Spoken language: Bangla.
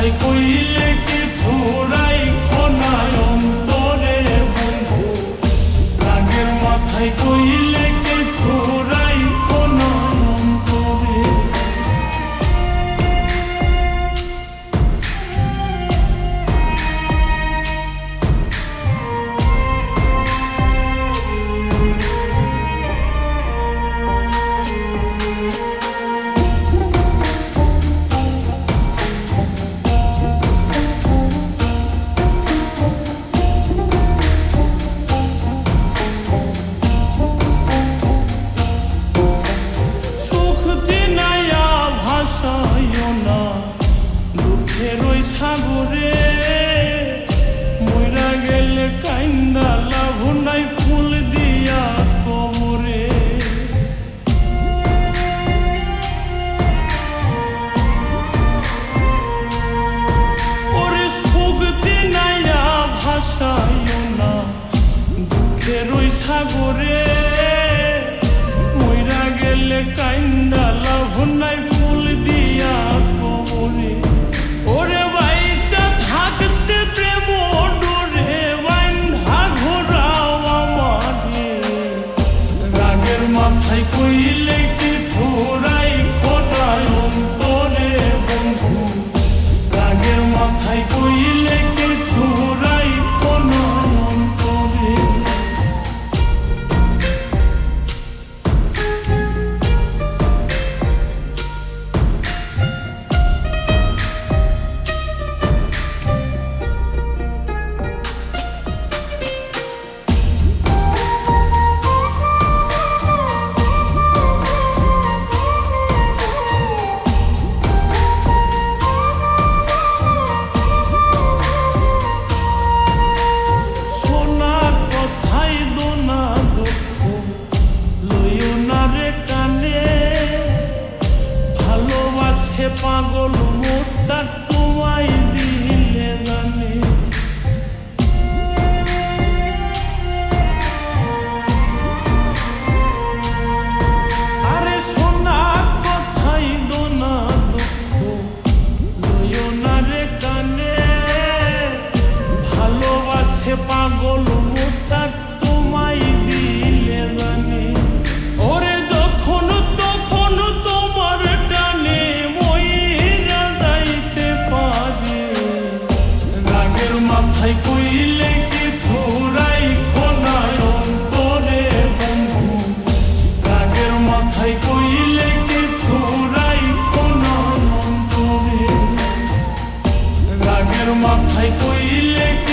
কথায় কইলে কি ছুড়া সাগরে মইরা গেলে কাইন্দা লাভুন্ডাই ফুল দিয়া কবরে। ওরে সুখ চিনাইয়া ভাষাইও না, দুঃখের ওই সাগরে মইরা গেলে কাই कोही মাথায় কইলে